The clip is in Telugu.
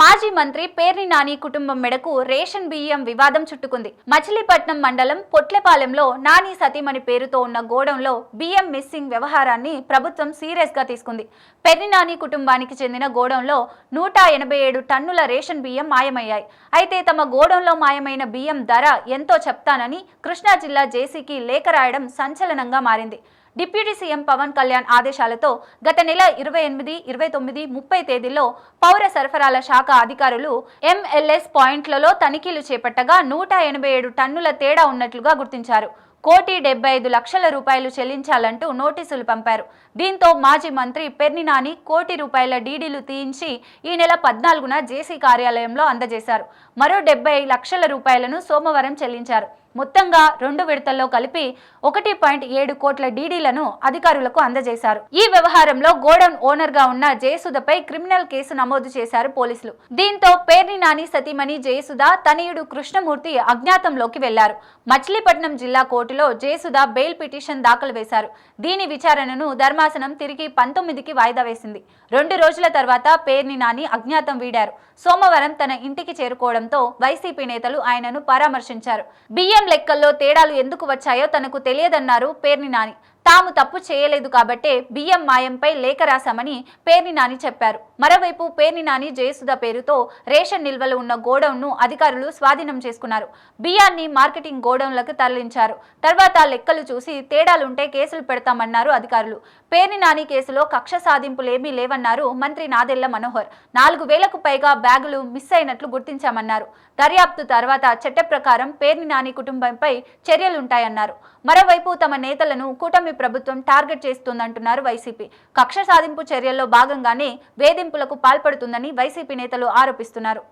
మాజీ మంత్రి పేర్ని నాని కుటుంబం మెడకు రేషన్ బియ్యం వివాదం చుట్టుకుంది. మచిలీపట్నం మండలం పొట్లెపాలెంలో నాని సతీమణి పేరుతో ఉన్న గోడంలో బియ్యం మిస్సింగ్ వ్యవహారాన్ని ప్రభుత్వం సీరియస్గా తీసుకుంది. పెర్ని నాని కుటుంబానికి చెందిన గోడంలో నూట ఎనభై ఏడు టన్నుల రేషన్ బియ్యం మాయమయ్యాయి. అయితే తమ గోడంలో మాయమైన బియ్యం ధర ఎంతో చెప్తానని కృష్ణా జిల్లా జేసీకి లేఖ రాయడం సంచలనంగా మారింది. డిప్యూటీ సీఎం పవన్ కళ్యాణ్ ఆదేశాలతో గత నెల ఇరవై ఎనిమిది ఇరవై తొమ్మిది ముప్పై తేదీల్లో పౌర సరఫరాల శాఖ అధికారులు ఎంఎల్ఎస్ పాయింట్లలో తనిఖీలు చేపట్టగా నూట ఎనభై ఏడు టన్నుల తేడా ఉన్నట్లుగా గుర్తించారు. కోటి డెబ్బై ఐదు లక్షల రూపాయలు చెల్లించాలంటూ నోటీసులు పంపారు. దీంతో మాజీ మంత్రి పెర్నినాని కోటి రూపాయల డీడీలు తీయించి ఈ నెల పద్నాలుగున జేసీ కార్యాలయంలో అందజేశారు. మరో డెబ్బై లక్షల రూపాయలను సోమవారం చెల్లించారు. మొత్తంగా రెండు విడతల్లో కలిపి ఒకటి పాయింట్ ఏడు కోట్ల డీడీలను అధికారులకు అందజేశారు. ఈ వ్యవహారంలో గోడౌన్ ఓనర్గా ఉన్న జయసుధపై క్రిమినల్ కేసు నమోదు చేశారు పోలీసులు. దీంతో పేర్ని నాని సతీమణి జయసుధ తనయుడు కృష్ణమూర్తి అజ్ఞాతంలోకి వెళ్ళారు. మచిలీపట్నం జిల్లా కోర్టులో జయసుధ బెయిల్ పిటిషన్ దాఖలు వేశారు. దీని విచారణను ధర్మాసనం తిరిగి పంతొమ్మిదికి వాయిదా వేసింది. రెండు రోజుల తర్వాత పేర్ని నాని అజ్ఞాతం వీడారు. సోమవారం తన ఇంటికి చేరుకోవడంతో వైసీపీ నేతలు ఆయనను పరామర్శించారు. బియ్యం లెక్కల్లో తేడాలు ఎందుకు వచ్చాయో తనకు తెలియదన్నారు పేర్ని నాని. తాము తప్పు చేయలేదు కాబట్టే బియ్యం మాయంపై లేఖ రాశామని పేర్ని నాని చెప్పారు. మరోవైపు పేర్ని నాని జయసుధ పేరుతో రేషన్ నిల్వలు ఉన్న గోడౌన్ను అధికారులు స్వాధీనం చేసుకున్నారు. బియ్యాన్ని మార్కెటింగ్ గోడౌన్లకు తరలించారు. తర్వాత లెక్కలు చూసి తేడాలుంటే కేసులు పెడతామన్నారు అధికారులు. పేర్ని నాని కేసులో కక్ష సాధింపులేమీ లేవన్నారు మంత్రి నాదెళ్ళ మనోహర్. నాలుగు వేలకు పైగా బ్యాగులు మిస్ అయినట్లు గుర్తించామన్నారు. దర్యాప్తు తర్వాత చట్ట ప్రకారం పేర్ని నాని కుటుంబంపై చర్యలుంటాయన్నారు. మరోవైపు తమ నేతలను కూటమి కూటమి ప్రభుత్వం టార్గెట్ చేస్తోందంటున్నారు వైసీపీ. కక్ష సాధింపు చర్యల్లో భాగంగానే వేధింపులకు పాల్పడుతుందని వైసీపీ నేతలు ఆరోపిస్తున్నారు.